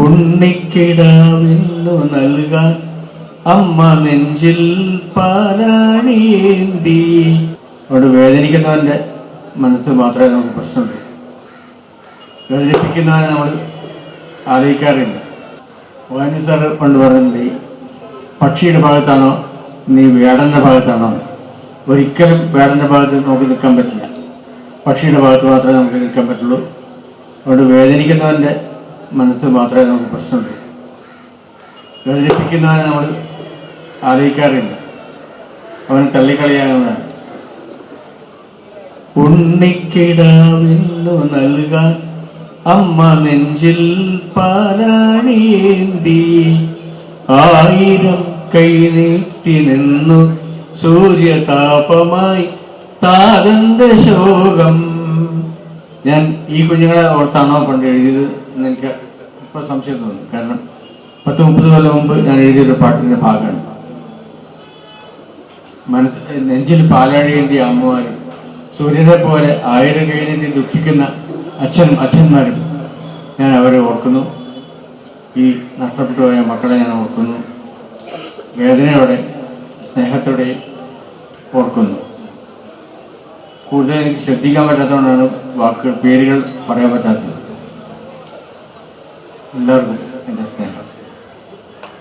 ഉണ്ണിക്കിടാവിന്നു നൽകാൻ അമ്മ നെഞ്ചിൽ പാലാണിയേന്തി അവിടെ വേദനിക്കുന്നവന്റെ മനസ്സ് മാത്രമേ നമുക്ക് പ്രശ്നമുള്ളൂ. വേദനിപ്പിക്കുന്നവനെ നമ്മൾ ആലോചിക്കാറില്ല വാനു സാറ് പണ്ട് പറഞ്ഞിട്ടുണ്ട് പക്ഷിയുടെ ഭാഗത്താണോ നീ വേടന്റെ ഭാഗത്താണോ? ഒരിക്കലും വേടന്റെ ഭാഗത്ത് നമുക്ക് നിൽക്കാൻ പറ്റില്ല. പക്ഷിയുടെ ഭാഗത്ത് മാത്രമേ നമുക്ക് നിൽക്കാൻ പറ്റുള്ളൂ. അതുകൊണ്ട് വേദനിക്കുന്നവന്റെ മനസ്സ് മാത്രമേ നമുക്ക് പ്രശ്നമുള്ളൂ വേദനിപ്പിക്കുന്നവനെ നമ്മൾ ആലോചിക്കാറില്ല. അവനെ തള്ളിക്കളയാവുന്നതാണ് ഉണ്ണിക്കിടാവിന്നു നൽകാൻ അമ്മ നെഞ്ചിൽ പാലാണിയേന്തി. ആയിരം കൈ നീട്ടി നിന്നു സൂര്യതാപമായി താതന്റെ ശോകം. ഞാൻ ഈ കുഞ്ഞുങ്ങളെ ഓർത്താണോ പണ്ട് എഴുതിയത് എന്ന് എനിക്ക് ഇപ്പൊ സംശയം തോന്നുന്നു. കാരണം പത്ത് മുപ്പത് കൊല്ലം മുമ്പ് ഞാൻ എഴുതിയൊരു പാട്ടിന്റെ ഭാഗമാണ്. മനസ്സ് നെഞ്ചിൽ പാലാഴിയേണ്ടി അമ്മമാരും സൂര്യനെ പോലെ ആയിരം കഴിഞ്ഞിട്ട് ദുഃഖിക്കുന്ന അച്ഛൻ അച്ഛന്മാരും ഞാൻ അവരെ ഓർക്കുന്നു. ഈ നഷ്ടപ്പെട്ടു പോയ മക്കളെ ഞാൻ ഓർക്കുന്നു. വേദനയോടെ സ്നേഹത്തോടെ ഓർക്കുന്നു. കൂടുതൽ എനിക്ക് ശ്രദ്ധിക്കാൻ പറ്റാത്തതുകൊണ്ടാണ് വാക്കുകൾ പേരുകൾ പറയാൻ പറ്റാത്തത്. എല്ലാവർക്കും എന്റെ സ്നേഹം.